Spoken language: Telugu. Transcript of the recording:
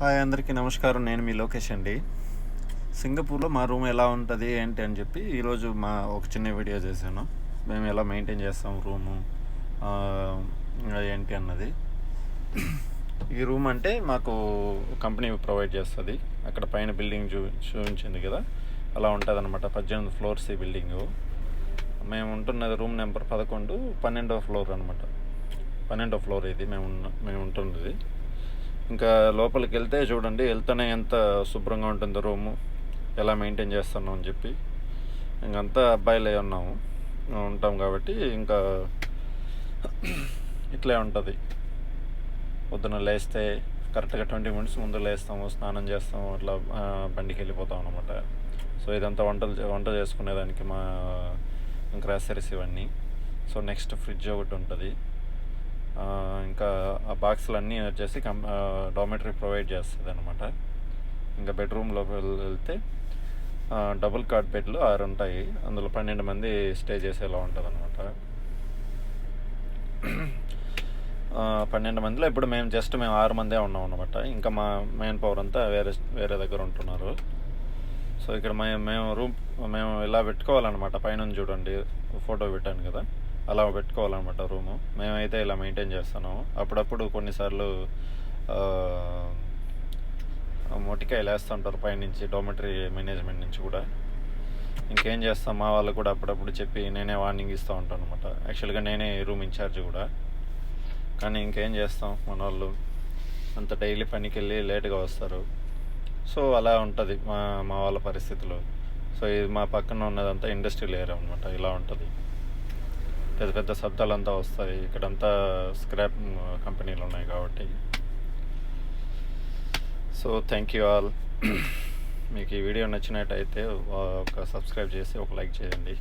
హాయ్ అందరికీ నమస్కారం నేను మీ లోకేష్ అండి. సింగపూర్లో మా రూమ్ ఎలా ఉంటుంది ఏంటి అని చెప్పి ఈరోజు మా ఒక చిన్న వీడియో చేశాను. మేము ఎలా మెయింటైన్ చేస్తాం రూము ఏంటి అన్నది. ఈ రూమ్ అంటే మాకు కంపెనీ ప్రొవైడ్ చేస్తుంది. అక్కడ పైన బిల్డింగ్ చూ చూపించింది కదా అలా ఉంటుంది అనమాట పద్దెనిమిది ఫ్లోర్స్ ఈ బిల్డింగు. మేము ఉంటున్నది రూమ్ నెంబర్ పదకొండు పన్నెండో ఫ్లోర్ అనమాట పన్నెండో ఫ్లోర్ ఇది మేము ఉన్న మేము ఉంటున్నది. ఇంకా లోపలికి వెళ్తే చూడండి వెళ్తేనే ఎంత శుభ్రంగా ఉంటుందో రూము. ఎలా మెయింటైన్ చేస్తున్నాం అని చెప్పి. ఇంకంతా అబ్బాయిలే ఉన్నాము. ఉంటాం కాబట్టి ఇంకా ఇట్లే ఉంటుంది. పొద్దున లేస్తే కరెక్ట్గా ట్వంటీ మినిట్స్ ముందు లేస్తాము స్నానం చేస్తాము అట్లా బండికి వెళ్ళిపోతాం అనమాట సో ఇదంతా వంటలు వంట చేసుకునేదానికి మా గ్రాసరీస్ ఇవన్నీ. సో నెక్స్ట్ ఫ్రిడ్జ్ ఒకటి ఉంటుంది. ఇంకా ఆ బాక్స్లన్నీ అన్నీ వచ్చేసి కం డామెటరీ ప్రొవైడ్ చేస్తుంది అనమాట ఇంకా బెడ్రూమ్లోకి వెళ్తే డబుల్ కార్డ్ బెడ్లు ఆరు ఉంటాయి. అందులో పన్నెండు మంది స్టే చేసేలా ఉంటుంది అనమాట పన్నెండు మందిలో ఇప్పుడు మేము జస్ట్ మేము ఆరు మందే ఉన్నాం అనమాట ఇంకా మా మెయిన్ పవర్ అంతా వేరే వేరే దగ్గర ఉంటున్నారు. సో ఇక్కడ మేము మేము రూమ్ మేము ఇలా పెట్టుకోవాలన్నమాట. పైన చూడండి ఫోటో పెట్టాను కదా. అలా పెట్టుకోవాలన్నమాట రూము. మేమైతే ఇలా మెయింటైన్ చేస్తున్నాము. అప్పుడప్పుడు కొన్నిసార్లు మొటికాయలు వేస్తుంటారు పైనుంచి డోమెటరీ మేనేజ్మెంట్ నుంచి కూడా. ఇంకేం చేస్తాం? మా వాళ్ళు కూడా అప్పుడప్పుడు చెప్పి నేనే వార్నింగ్ ఇస్తూ ఉంటాను అనమాట యాక్చువల్గా నేనే రూమ్ ఇన్ఛార్జ్ కూడా. కానీ ఇంకేం చేస్తాం? మన వాళ్ళు అంత డైలీ పనికి వెళ్ళి లేట్గా వస్తారు. సో అలా ఉంటుంది మా మా వాళ్ళ పరిస్థితులు. సో ఇది మా పక్కన ఉన్నదంతా ఇండస్ట్రియల్ ఏరియా అనమాట ఇలా ఉంటుంది. పెద్ద పెద్ద శబ్దాలు అంతా వస్తాయి. ఇక్కడంతా స్క్రాప్ కంపెనీలు ఉన్నాయి కాబట్టి. సో థ్యాంక్ యూ ఆల్ మీకు ఈ వీడియో నచ్చినట్టయితే ఒక సబ్స్క్రైబ్ చేసి ఒక లైక్ చేయండి.